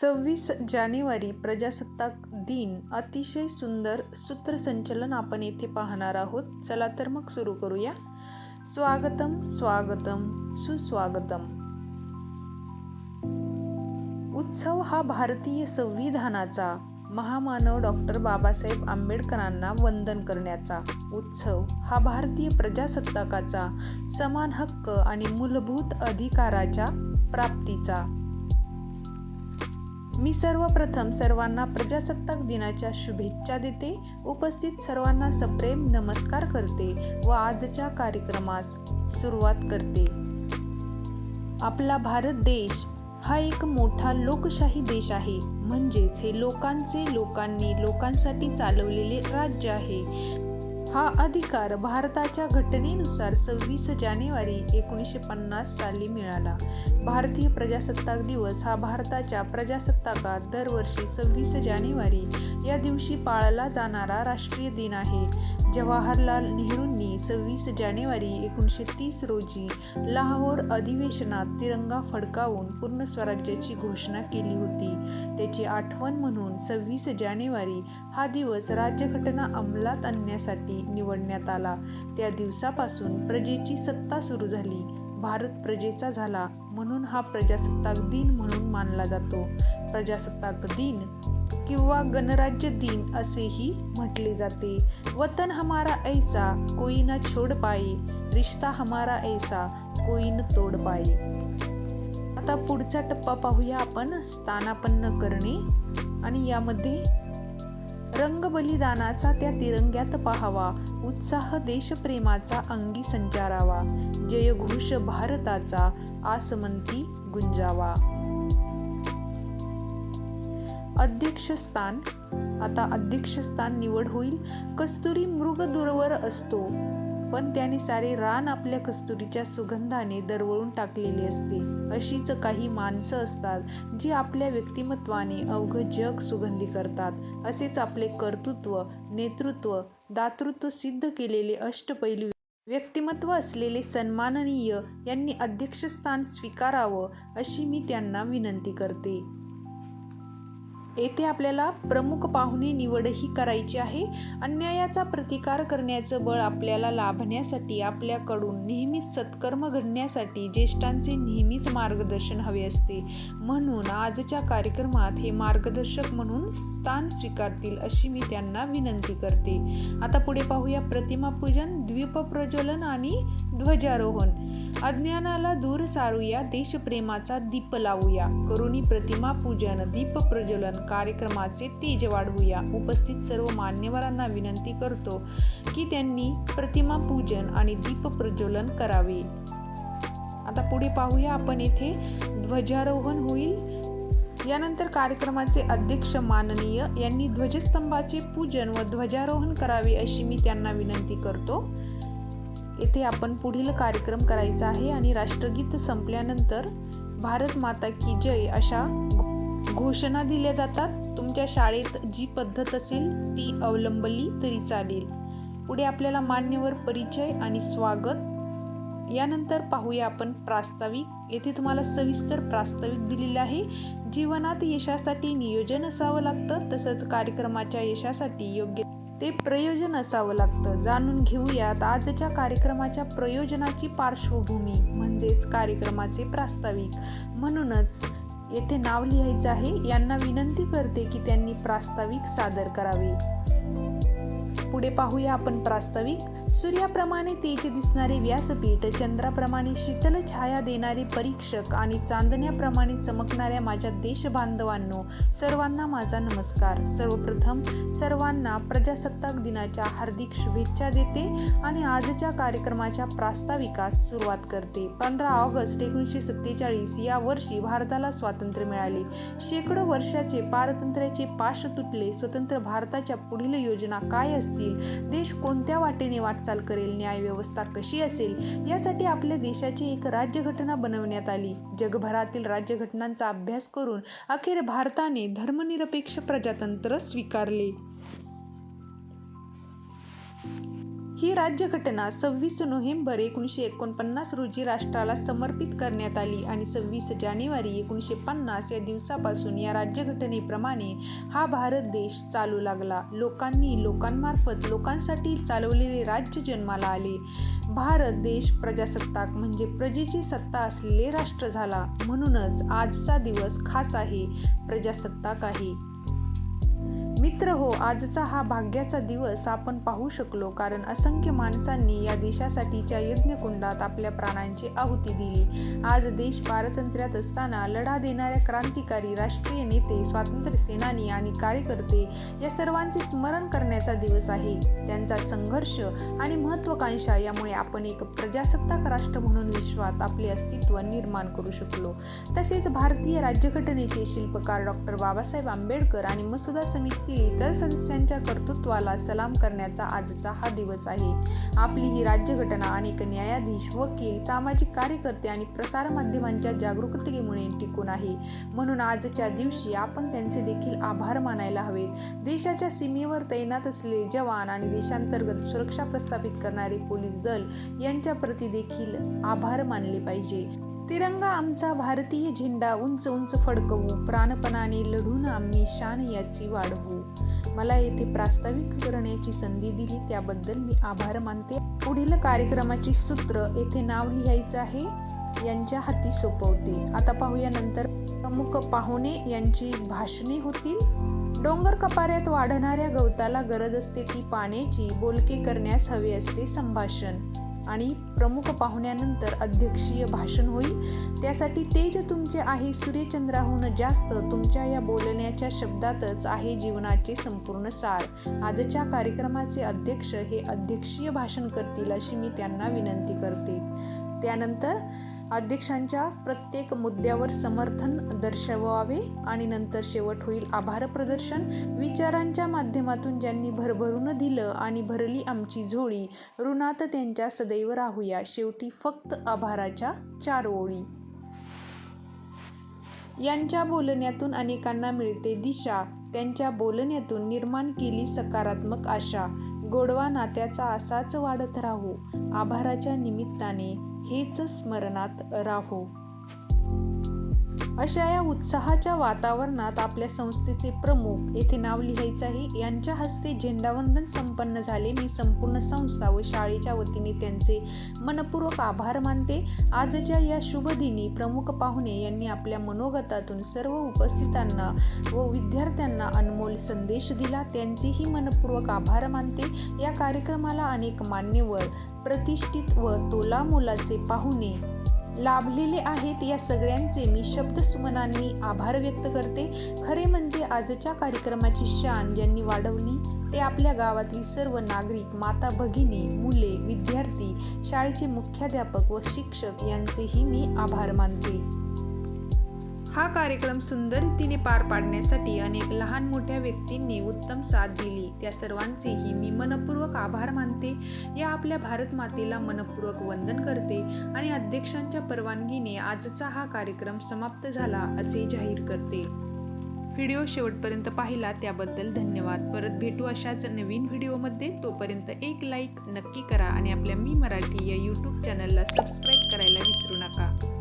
सव्वीस जानेवारी प्रजासत्ताक दिन. अतिशय सुंदर सूत्रसंचलन आपण येथे पाहणार आहोत. चला तर मग सुरू करूया. स्वागतम स्वागतम सुस्वागतम. उत्सव हा भारतीय संविधानाचा महामानव डॉक्टर बाबासाहेब आंबेडकरांना वंदन करण्याचा. उत्सव हा भारतीय प्रजासत्ताकाचा समान हक्क आणि मूलभूत अधिकाराच्या प्राप्तीचा. मी सर्वप्रथम सर्वांना प्रजासत्ताक दिनाच्या शुभेच्छा देते. उपस्थित सर्वांना सप्रेम नमस्कार करते व आजच्या कार्यक्रमास सुरुवात करते. आपला भारत देश हा एक मोठा लोकशाही देश आहे. म्हणजेच हे लोकांचे लोकांनी लोकांसाठी चालवलेले राज्य आहे. हा अधिकार भारताच्या घटनेनुसार सव्वीस जानेवारी एकोणीसशे पन्नास साली मिळाला. भारतीय प्रजासत्ताक दिवस हा भारताच्या प्रजासत्ताकात दरवर्षी सव्वीस जानेवारी या दिवशी पाळला जाणारा राष्ट्रीय दिन आहे. जवाहरलाल नेहरूंनी सव्वीस जानेवारी एकोणीसशे तीस रोजी लाहोर अधिवेशनात तिरंगा फडकावून पूर्ण स्वराज्याची घोषणा केली होती. त्याची आठवण म्हणून सव्वीस जानेवारी हा दिवस राज्यघटना अंमलात आणण्यासाठी निवडण्यात आला. त्या दिवसापासून प्रजेची सत्ता सुरू झाली. भारत प्रजेचा झाला म्हणून हा प्रजासत्ताक दिन म्हणून मानला जातो. प्रजासत्ताक दिन किंवा गणराज्य दिन असेही म्हटले जाते. वतन हमारा ऐसा कोई ना छोड पाये. रिश्ता हमारा ऐसा कोई न तोड पाये. आता पुढचा टप्पा पाहूया आपण स्थानापन्न करणे. आणि यामध्ये रंग बलिदानाचा त्या तिरंग्यात पाहावा. उत्साह देशप्रेमाचा अंगी संचारावा. जयघोष भारताचा आसमंती गुंजावा. अध्यक्षस्थान. आता अध्यक्षस्थान निवड होईल. कस्तुरी मृग दूरवर असतो. पण त्याने सारे रान आपल्या कस्तुरीच्या सुगंधाने दरवळून टाकलेले असते. अशीच काही माणसं असतात जी आपल्या व्यक्तिमत्वाने अवघं जग सुगंधी करतात. असेच आपले कर्तृत्व नेतृत्व दातृत्व सिद्ध केलेले अष्टपैलू व्यक्तिमत्व असलेले सन्माननीय यांनी अध्यक्षस्थान स्वीकारावं अशी मी त्यांना विनंती करते. येथे आपल्याला प्रमुख पाहुणे निवडही करायची आहे. अन्यायाचा प्रतिकार करण्याचं बळ आपल्याला लाभण्यासाठी आपल्याकडून नेहमीच सत्कर्म घडण्यासाठी ज्येष्ठांचे नेहमीच मार्गदर्शन हवे असते. म्हणून आजच्या कार्यक्रमात हे मार्गदर्शक म्हणून स्थान स्वीकारतील अशी मी त्यांना विनंती करते. आता पुढे पाहूया प्रतिमा पूजन द्वीपप्रज्वलन आणि ध्वजारोहण. अज्ञानाला दूर सारूया देशप्रेमाचा दीप लावूया. करुणी प्रतिमा पूजन दीप प्रज्वलन कार्यक्रमाचे तेज वाढवूया. उपस्थित सर्व मान्यवरांना विनंती करतो की त्यांनी प्रतिमा पूजन आणि दीप प्रज्वलन करावे. आता पुढे पाहूया आपण येथे ध्वजारोहण होईल. यानंतर कार्यक्रमाचे अध्यक्ष माननीय यांनी ध्वजस्तंभाचे पूजन व ध्वजारोहण करावे अशी मी त्यांना विनंती करतो. येथे आपण पुढील कार्यक्रम करायचा आहे आणि राष्ट्रगीत संपल्यानंतर भारत माता की जय अशा घोषणा दिल्या जातात. तुमच्या शाळेत जी पद्धत असेल ती अवलंबली तरी चालेल. पुढे आपल्याला मान्यवर परिचय आणि स्वागत यानंतर पाहूया आपण प्रास्ताविक. येथे तुम्हाला सविस्तर प्रास्ताविक दिलेले आहे. जीवनात यशासाठी नियोजन असावं लागतं तसंच कार्यक्रमाच्या यशासाठी योग्य ते प्रयोजन असावं लागतं. जाणून घेऊयात आजच्या कार्यक्रमाच्या प्रयोजनाची पार्श्वभूमी म्हणजेच कार्यक्रमाचे प्रास्ताविक. म्हणूनच येथे नाव लिहायचं आहे. यांना विनंती करते की त्यांनी प्रास्ताविक सादर करावे. पुढे पाहूया आपण प्रास्ताविक. सूर्याप्रमाणे तेज दिसणारे व्यासपीठ चंद्राप्रमाणे शीतल छाया देणारे परीक्षक आणि चांदण्याप्रमाणे चमकणाऱ्या माझ्या देशबांधवांनो सर्वांना माझा नमस्कार. सर्वप्रथम सर्वांना प्रजासत्ताक दिनाच्या हार्दिक शुभेच्छा देते आणि आजच्या कार्यक्रमाच्या प्रास्ताविकास सुरुवात करते. पंधरा ऑगस्ट एकोणीसशे सत्तेचाळीस या वर्षी भारताला स्वातंत्र्य मिळाले. शेकडो वर्षाचे पारतंत्र्याचे पाश तुटले. स्वतंत्र भारताच्या पुढील योजना काय असते असतील? देश कोणत्या वाटेने वाटचाल करेल? न्यायव्यवस्था कशी असेल? यासाठी आपल्या देशाची एक राज्यघटना बनवण्यात आली. जगभरातील राज्यघटनांचा अभ्यास करून अखेर भारताने धर्मनिरपेक्ष प्रजातंत्र स्वीकारले. ही राज्यघटना सव्वीस नोव्हेंबर एकोणीसशे एकोणपन्नास रोजी राष्ट्राला समर्पित करण्यात आली आणि सव्वीस जानेवारी एकोणीसशे पन्नास या दिवसापासून या राज्यघटनेप्रमाणे हा भारत देश चालू लागला. लोकांनी लोकांमार्फत लोकांसाठी चालवलेले राज्य जन्माला आले. भारत देश प्रजासत्ताक म्हणजे प्रजेची सत्ता असलेले राष्ट्र झाला. म्हणूनच आजचा दिवस खास आहे प्रजासत्ताक आहे. मित्र हो आजचा हा भाग्याचा दिवस आपण पाहू शकलो कारण असंख्य माणसांनी या देशासाठीच्या यज्ञकुंडात आपल्या प्राणांची आहुती दिली. आज देश पारतंत्र्यात असताना लढा देणाऱ्या क्रांतिकारी राष्ट्रीय नेते स्वातंत्र्य सेनानी आणि कार्यकर्ते या सर्वांचे स्मरण करण्याचा दिवस आहे. त्यांचा संघर्ष आणि महत्वाकांक्षा यामुळे आपण एक प्रजासत्ताक राष्ट्र म्हणून विश्वात आपले अस्तित्व निर्माण करू शकलो. तसेच भारतीय राज्यघटनेचे शिल्पकार डॉक्टर बाबासाहेब आंबेडकर आणि मसुदा समिती की इतर सदस्यांच्या कर्तृत्वाला सलाम करण्याचा आजचा हा दिवस आहे. आपली ही राज्यघटना अनेक न्यायाधीश वकील सामाजिक कार्यकर्ते आणि प्रसारमाध्यमांच्या जागरूकतेमुळे टिकून आहे. म्हणून आजच्या दिवशी आपण त्यांचे देखील आभार मानायला हवेत. देशाच्या सीमेवर तैनात असलेले जवान आणि देशांतर्गत सुरक्षा प्रस्थापित करणारे पोलीस दल यांच्या प्रती देखील आभार मानले पाहिजे. तिरंगा आमचा भारतीय झेंडा उंच उंच फडकवू प्राणपणाने लढून आम्ही शान याची वाढवू मला येथे प्रास्ताविक करण्याची संधी दिली त्याबद्दल मी आभार मानते. पुढील कार्यक्रमाची सूत्र येथे नाव लिहायचं आहे. यांच्या हाती सोपवते. आता पाहूया नंतर. प्रमुख पाहुणे यांची भाषणे होतील. डोंगर कपाऱ्यात वाढणाऱ्या गवताला गरज असते ती पाण्याची बोलके करण्यास हवे असते संभाषण. आणि प्रमुख पाहुण्यानंतर अध्यक्षीय भाषण होईल. त्यासाठी तेज तुमचे आहे सूर्यचंद्राहून जास्त. तुमच्या या बोलण्याच्या शब्दातच आहे जीवनाचे संपूर्ण सार. आजच्या कार्यक्रमाचे अध्यक्ष हे अध्यक्षीय भाषण करतील अशी मी त्यांना विनंती करते. त्यानंतर अध्यक्षांच्या प्रत्येक मुद्द्यावर समर्थन दर्शवावे आणि नंतर शेवट होईल आभार प्रदर्शन. विचारांच्या माध्यमातून ज्यांनी भरभरून दिलं आणि भरली आमची झोळी ऋणात त्यांच्या सदैव राहूया. शेवटी फक्त आभाराच्या चार ओळी यांच्या बोलण्यातून अनेकांना मिळते दिशा. त्यांच्या बोलण्यातून निर्माण केली सकारात्मक आशा. गोडवा नात्याचा असाच वाढत राहू. आभाराच्या निमित्ताने हेच स्मरणात राहो. अशा या उत्साहाच्या वातावरणात आपल्या संस्थेचे प्रमुख येथे नाव लिहायचं आहे. यांच्या हस्ते झेंडावंदन संपन्न झाले. मी संपूर्ण संस्था व शाळेच्या वतीने त्यांचे मनपूर्वक आभार मानते. आजच्या या शुभदिनी प्रमुख पाहुणे यांनी आपल्या मनोगतातून सर्व उपस्थितांना व विद्यार्थ्यांना अनमोल संदेश दिला. त्यांचेही मनपूर्वक आभार मानते. या कार्यक्रमाला अनेक मान्यवर प्रतिष्ठित व तोलामोलाचे पाहुणे लाभलेले आहेत या सगळ्यांचे मी शब्दसुमनांनी आभार व्यक्त करते. खरे म्हणजे आजच्या कार्यक्रमाची शान ज्यांनी वाढवली ते आपल्या गावातील सर्व नागरिक माता भगिनी मुले विद्यार्थी शाळेचे मुख्याध्यापक व शिक्षक यांचेही मी आभार मानते. हा कार्यक्रम सुंदर रीतीने पार पाडण्यासाठी अनेक लहान मोठ्या व्यक्तींनी उत्तम साथ दिली. त्या सर्वांचेही मी मनपूर्वक आभार मानते. या आपल्या भारत मातेला मनपूर्वक वंदन करते आणि अध्यक्षांच्या परवानगीने आजचा हा कार्यक्रम समाप्त झाला असे जाहीर करते. व्हिडिओ शेवटपर्यंत पाहिला त्याबद्दल धन्यवाद. परत भेटू अशाच नवीन व्हिडिओमध्ये. तोपर्यंत एक लाईक नक्की करा आणि आपल्या मी मराठी या यूट्यूब चॅनलला सबस्क्राईब करायला विसरू नका.